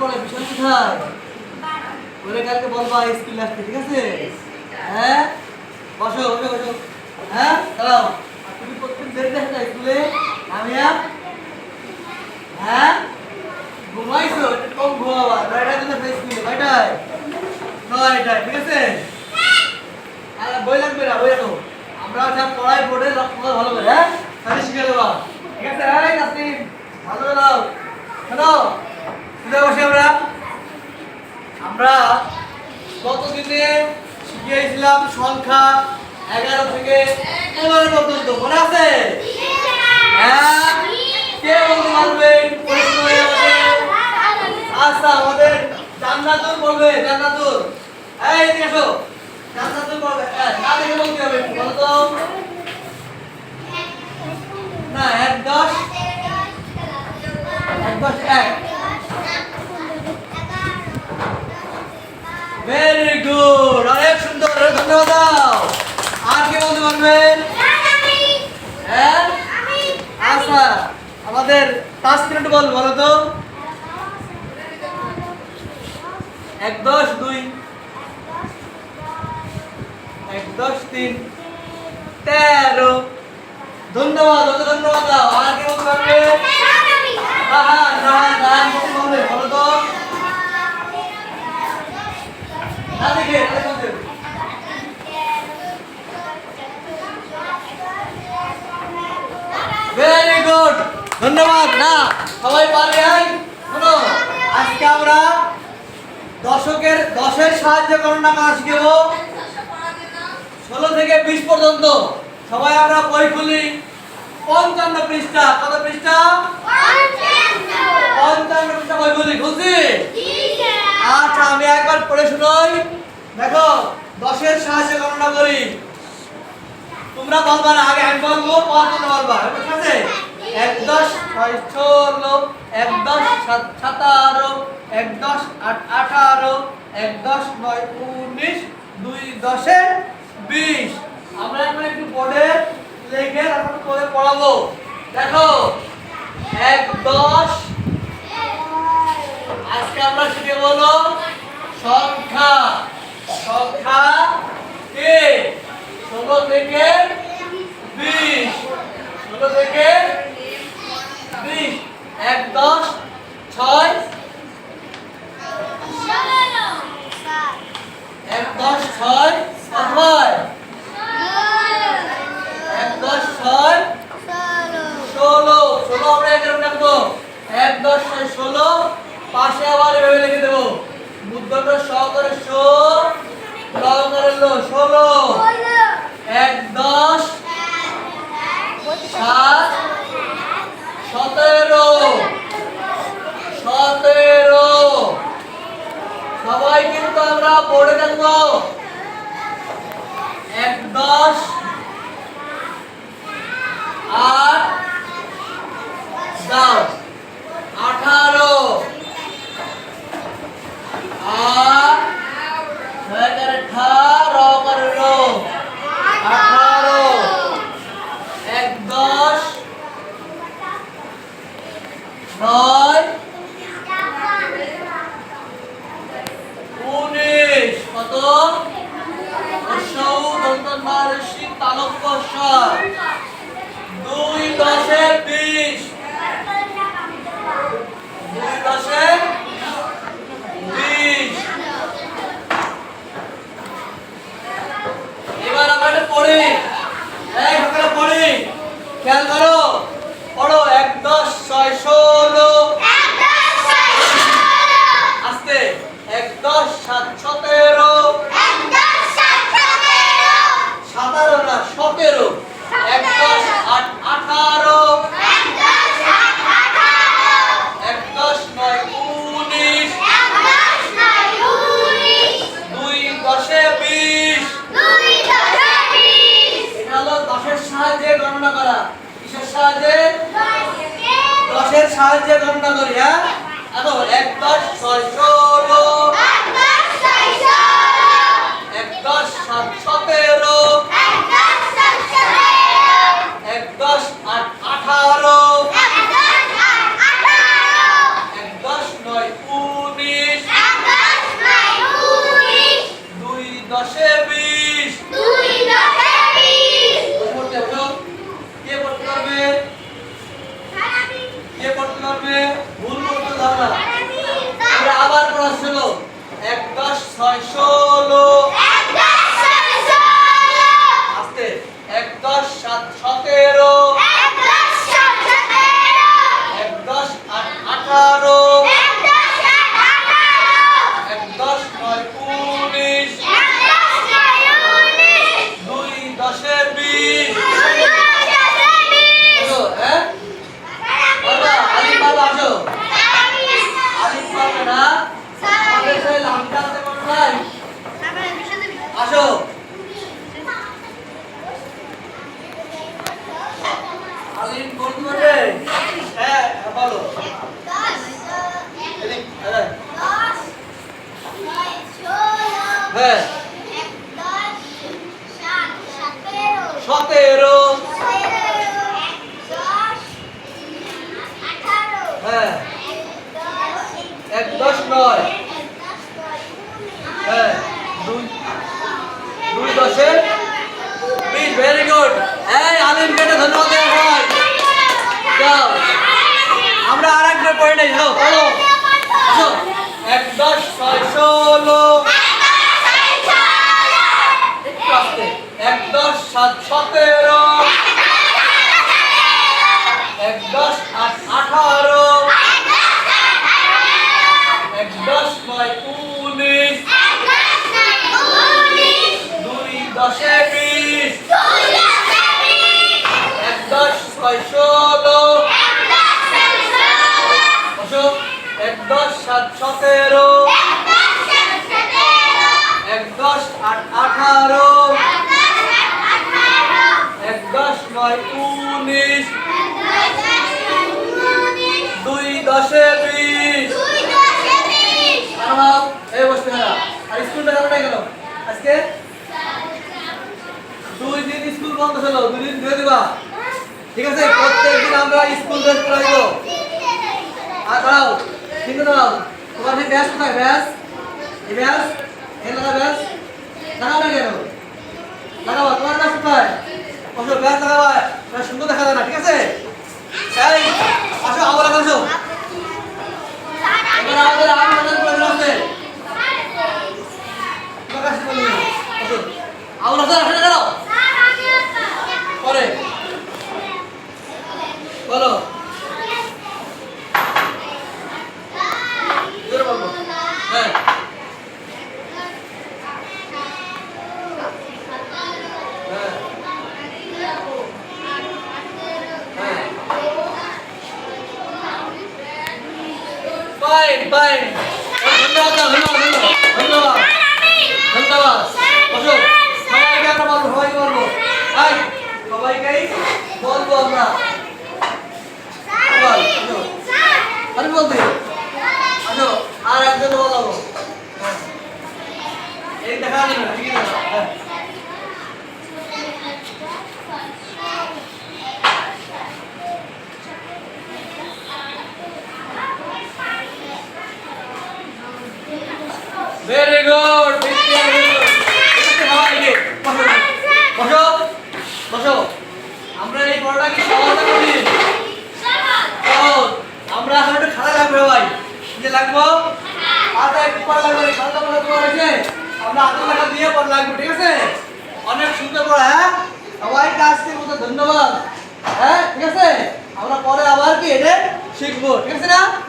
তোদের ওখানে যে বিশাল পড়ে কোথায়? ওরে কালকে বলবা স্কুলে আসতে, ঠিক আছে? হ্যাঁ? বসো বসো বসো। হ্যাঁ? দাঁড়াও। তুমি প্রত্যেক দেরি দেখো না স্কুলে? আমিয়া হ্যাঁ? ঘুমাইছো? কম ঘুমাবা। নয়টায় কিন্তু স্কুলে। কয়টায় নয়টায়, ঠিক আছে? আর বই লাগবে না, বই রাখো। আমরা যা পড়াই বোর্ডে লক্ষ্য ভালো করে হ্যাঁ? তাহলে শিখে দেবা ঠিক আছে? এই নাসিম ভালো দাও বসে আমরা আমরা গতদিনে শিখিয়েছিলাম সংখ্যা এগারো থেকে পনেরো পর্যন্ত। মনে আছে? হ্যাঁ? কে বলতে আচ্ছা আমাদের জান্নাতুল বলবে জান্নাতুল। এই এসো। জান্নাতুল বলবে। হ্যাঁ, না দেখে বলতে হবে। বলো তো না এক দশ এক দশ এক ভেরি গুড অনেক হ্যাঁ? আচ্ছা এক দশ, দুই। এক দশ, তিন। তেরো। ধন্যবাদ ধন্যবাদ আর কে বলতে পারবে? রাহান রাহান রাহান বলতে পারবে বলো তো না দেখে না দেখে বলতে। ভেরি গুড ধন্যবাদ না, সবাই পারবে শোনো, আজকে আমরা দশকের, দশের সাহায্যে গণনা করা শিখব ষোলো থেকে বিশ পর্যন্ত। সবাই আমরা বই খুলি। পঞ্চান্ন পৃষ্ঠা। কত পৃষ্ঠা? পঞ্চান্ন পৃষ্ঠা বই খুলি। খুলছি? আচ্ছা আমি একবার পড়ে শুনোই। দেখো, দশের সাহায্যে গণনা করি। তোমরা বলবা না, আগে আমি বলব তোমরা বলবা। ঠিক আছে? এক দশ ষোলো এক দশ সাত সাতারো, এক দশ আট আঠারো, এক দশ নয় উনিশ, দুই দশে বিশ। আমরা এখন একটু বোর্ডে লিখে তারপর করে পড়াবো। দেখো, এক দশ। আজকে আমরা শিখে বলো সংখ্যা। সংখ্যা কে? ষোলো থেকে বিশ। ষোলো থেকে বিশ এক দশ ছয় এক দশ ছয় ছয় এক দশ ছয় ষোলো ষোলো আমরা এখানে রাখব এক দশ ছয় ষোলো পাশে আবার এভাবে লিখে দেবো বুদ্ধটা স করে শো ল করে লো ষোলো এক দশ সাত সতেরো সতেরো সবাই কিন্তু আমরা পড়ে দেখব। এক, দশ। আট দশ আঠারো। আট ছয় করে ঠা র আঠারো এক দশ নয় উনিশ কত দন্তমারসি তালব্য দুই দশে বিশ। দুই দশে বিশ। এবার আমরা পড়ি। এক পড়ি। খেয়াল করো। দশে বিশ। দুই দশে বিশ। কে পড়তে পারবে কে করতে পারবে ভুল করতে হবে আবার পড়া ছিল এক দশ ছয়শো নয় হ্যাঁ কেটে ধন্যবাদ যাও। আমরা আর একবার পড়ে নেই, যাও বলো আসো। এক দশ সতেরো এক দশ আট আঠারো এক দশ নয় উনিশ দুই দশে বিশ এক দশ ছয় ষোলো বসো এক দশ সাত সতেরো। এক দশ আট আঠারো। এক দশ নয় উনিশ। দুই দশে বিশ। এই আজকে? দুই দিন স্কুল বন্ধ ছিল ঠিক আছে, প্রত্যেকদিন আমরা স্কুল ড্রেস পরে দিব আর দাঁড়াও, কিন্তু দাঁড়াও। ব্যাস কোথায়? ব্যাস এই ব্যাস এই লাগা ব্যাস লাগাও না কেন? লাগাও তোমার ব্যাস কোথায়? বসো ব্যাস লাগাবা ব্যাস সুন্দর দেখা যায় না, ঠিক আছে? এই, আসো, আবার আসো। বলি, আসো। আবার আসো কেন পরে বলো জোরে বলব হ্যাঁ হ্যাঁ হ্যাঁ ফাইন ফাইন ধন্যবাদ দাও, ধন্যবাদ ধন্যবাদ ধন্যবাদ ধন্যবাদ বসো সবাইকে আমরা বলব সবাইকে বলব এই সবাইকেই বলব আমরা বল আসো আমি বলতে আসো আর একজন বলাবো হ্যাঁ। এই দেখা যাবে না ঠিক আছে হ্যাঁ ভেরি গুড বসো বসো। আমরা এই পড়াটা কি সহজ না সহজ আমরা এখন একটু খাতা লাগবে ভাই। যে লাগবো? খাতা একটু পড়া লাগবে খাতা পড়া তোমার আছে আমরা হাতে লেখা দিয়ে পড়া লাগবে, ঠিক আছে? অনেক সুন্দর পড়া হ্যাঁ? সবাইকে আজকের মতো ধন্যবাদ। হ্যাঁ ঠিক আছে? আমরা পরে আবার কি এটা শিখব, ঠিক আছে না?